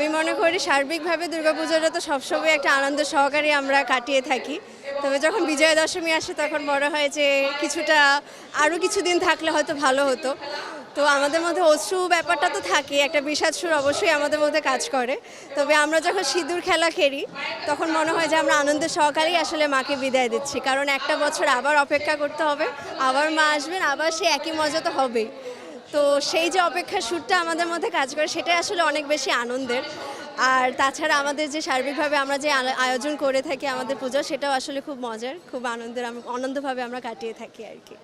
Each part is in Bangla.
আমি মনে করি সার্বিকভাবে দুর্গাপূজাটা তো সবসময় একটা আনন্দ সহকারে আমরা কাটিয়ে থাকি। তবে যখন বিজয়া দশমী আসে তখন মনে হয় যে কিছুটা আরও কিছুদিন থাকলে হয়তো ভালো হতো। তো আমাদের মধ্যে অশ্রু ব্যাপারটা তো থাকে, একটা বিষাদ সুর অবশ্যই আমাদের মধ্যে কাজ করে। তবে আমরা যখন সিঁদুর খেলা খেলি, তখন মনে হয় যে আমরা আনন্দের সহকারেই আসলে মাকে বিদায় দিচ্ছি। কারণ একটা বছর আবার অপেক্ষা করতে হবে, আবার মা আসবেন, আবার সে একই মজা তো হবেই। তো সেই যে অপেক্ষার সুরটা আমাদের মধ্যে কাজ করে, সেটাই আসলে অনেক বেশি আনন্দের। আর তাছাড়া আমাদের যে সার্বিকভাবে আমরা যে আয়োজন করে থাকি আমাদের পূজা, সেটাও আসলে খুব মজার, খুব আনন্দের আনন্দভাবে আমরা কাটিয়ে থাকি আর কি।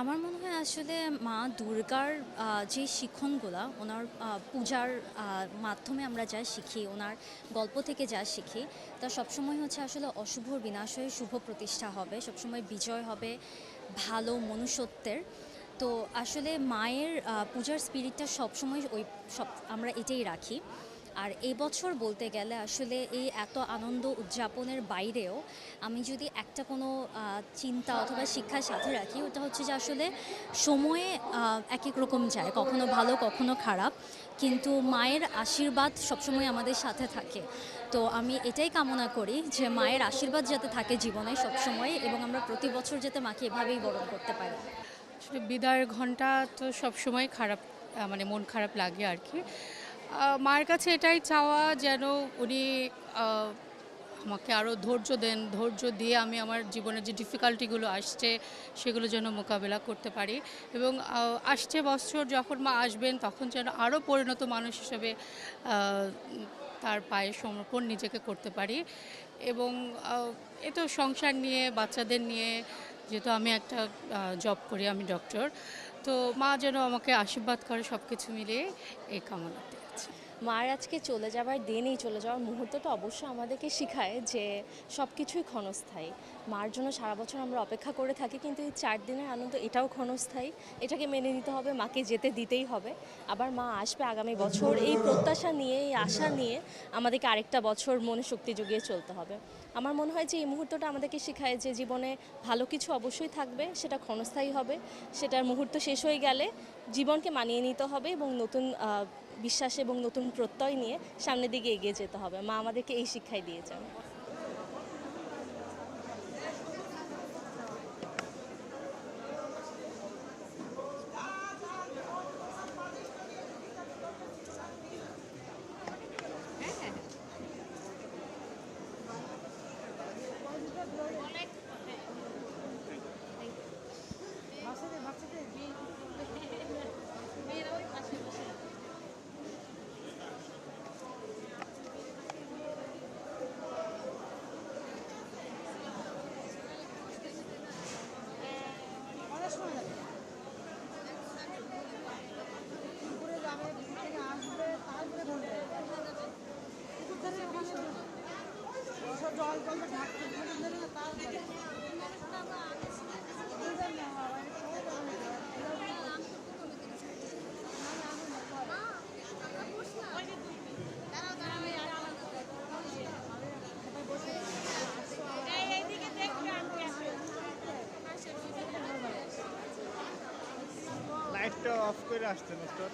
আমার মনে হয় আসলে মা দুর্গার যে শিক্ষণগুলা ওনার পূজার মাধ্যমে আমরা যা শিখি, ওনার গল্প থেকে যা শিখি, তা সবসময় হচ্ছে আসলে অশুভর বিনাশ হয়ে শুভ প্রতিষ্ঠা হবে, সবসময় বিজয় হবে ভালো মনুষ্যত্বের। তো আসলে মায়ের পূজার স্পিরিটটা সবসময় ওই সব আমরা এটাই রাখি। আর এই বছর বলতে গেলে আসলে এই এত আনন্দ উদযাপনের বাইরেও আমি যদি একটা কোনো চিন্তা অথবা শিক্ষার সাথে রাখি, ওটা হচ্ছে যে আসলে সময়ে এক এক রকম যায়, কখনো ভালো, কখনো খারাপ। কিন্তু মায়ের আশীর্বাদ সবসময় আমাদের সাথে থাকে। তো আমি এটাই কামনা করি যে মায়ের আশীর্বাদ যাতে থাকে জীবনে সবসময় এবং আমরা প্রতি বছর যাতে মাকে এভাবেই বরণ করতে পারি। আসলে বিদায়ের ঘণ্টা তো সব সময় খারাপ মানে মন খারাপ লাগে আর কি। মার কাছে এটাই চাওয়া যেন উনি আমাকে আরও ধৈর্য দেন, ধৈর্য দিয়ে আমি আমার জীবনের যে ডিফিকাল্টিগুলো আসছে, সেগুলো যেন মোকাবেলা করতে পারি এবং আসছে বছর যখন মা আসবেন তখন যেন আরও পরিণত মানুষ হিসেবে তার পায়ে সমর্পণ নিজেকে করতে পারি এবং এ তো সংসার নিয়ে, বাচ্চাদের নিয়ে যেহেতু আমি একটা জব করি, আমি ডক্টর তো মা যেন আমাকে আশীর্বাদ করে সব কিছু মিলিয়ে এই কামনাতে আছে। মার আজকে চলে যাবার দিন এই চলে যাওয়ার মুহূর্তটা অবশ্য আমাদেরকে শেখায় যে সব কিছুই ক্ষণস্থায়ী। মার জন্য সারা বছর আমরা অপেক্ষা করে থাকি, কিন্তু এই চার দিনের আনন্দ এটাও ক্ষণস্থায়ী। এটাকে মেনে নিতে হবে, মাকে যেতে দিতেই হবে। আবার মা আসবে আগামী বছর। এই প্রত্যাশা নিয়ে, এই আশা নিয়ে আমাদেরকে আরেকটা বছর মনে শক্তি জুগিয়ে চলতে হবে। আমার মনে হয় যে এই মুহূর্তটা আমাদেরকে শেখায় যে জীবনে ভালো কিছু অবশ্যই থাকবে, সেটা ক্ষণস্থায়ী হবে, সেটার মুহূর্ত শেষ হয়ে গেলে জীবনকে মানিয়ে নিতে হবে এবং নতুন বিশ্বাস এবং নতুন প্রত্যয় নিয়ে সামনের দিকে এগিয়ে যেতে হবে। মা আমাদেরকে এই শিক্ষাই দিয়েছেন। লাইটটা অফ করে আসতেন উস্তাদ